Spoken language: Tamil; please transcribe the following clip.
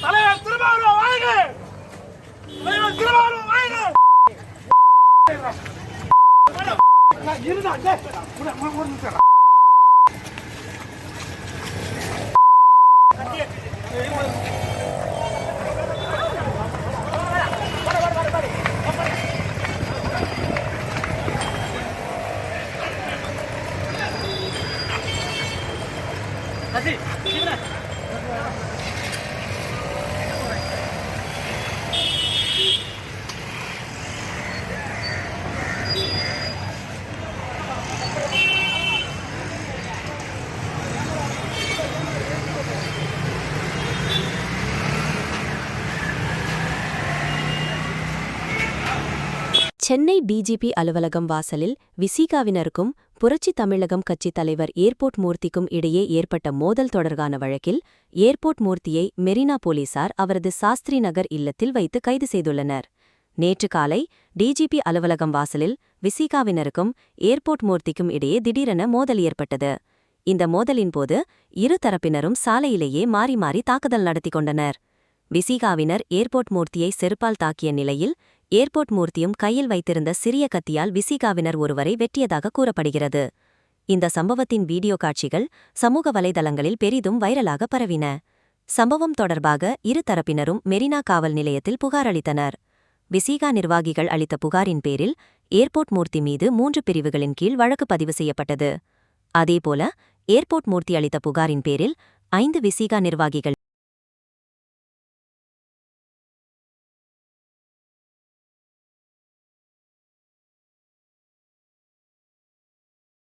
தலைவர் திருமாவளவன் வாழ்க தலைவர் திருமாவளவன் வாழ்க இருந்தா ஒரு நிமிஷம் 走り。சென்னை டிஜிபி அலுவலகம் வாசலில் விசிகாவினருக்கும் புரட்சி தமிழகம் கட்சித் தலைவர் ஏர்போர்ட் மூர்த்திக்கும் இடையே ஏற்பட்ட மோதல் தொடர்பான வழக்கில் ஏர்போர்ட் மூர்த்தியை மெரினா போலீசார் அவரது சாஸ்திரி நகர் இல்லத்தில் வைத்து கைது செய்துள்ளனர். நேற்று காலை டிஜிபி அலுவலகம் வாசலில் விசிகாவினருக்கும் ஏர்போர்ட் மூர்த்திக்கும் இடையே திடீரென மோதல் ஏற்பட்டது. இந்த மோதலின்போது இரு தரப்பினரும் சாலையிலேயே மாறி மாறி தாக்குதல் நடத்திக் கொண்டனர். விசிகாவினர் ஏர்போர்ட் மூர்த்தியை செருப்பால் தாக்கிய நிலையில் ஏர்போர்ட் மூர்த்தியும் கையில் வைத்திருந்த சிறிய கத்தியால் விசிகாவினர் ஒருவரை வெட்டியதாக கூறப்படுகிறது. இந்த சம்பவத்தின் வீடியோ காட்சிகள் சமூக வலைதளங்களில் பெரிதும் வைரலாக பரவின. சம்பவம் தொடர்பாக இரு தரப்பினரும் மெரினா காவல் நிலையத்தில் புகார் அளித்தனர். விசிகா நிர்வாகிகள் அளித்த புகாரின் பேரில் ஏர்போர்ட் மூர்த்தி மீது மூன்று பிரிவுகளின் கீழ் வழக்கு பதிவு செய்யப்பட்டது. அதேபோல ஏர்போர்ட் மூர்த்தி அளித்த புகாரின் பேரில் ஐந்து விசிகா நிர்வாகிகள்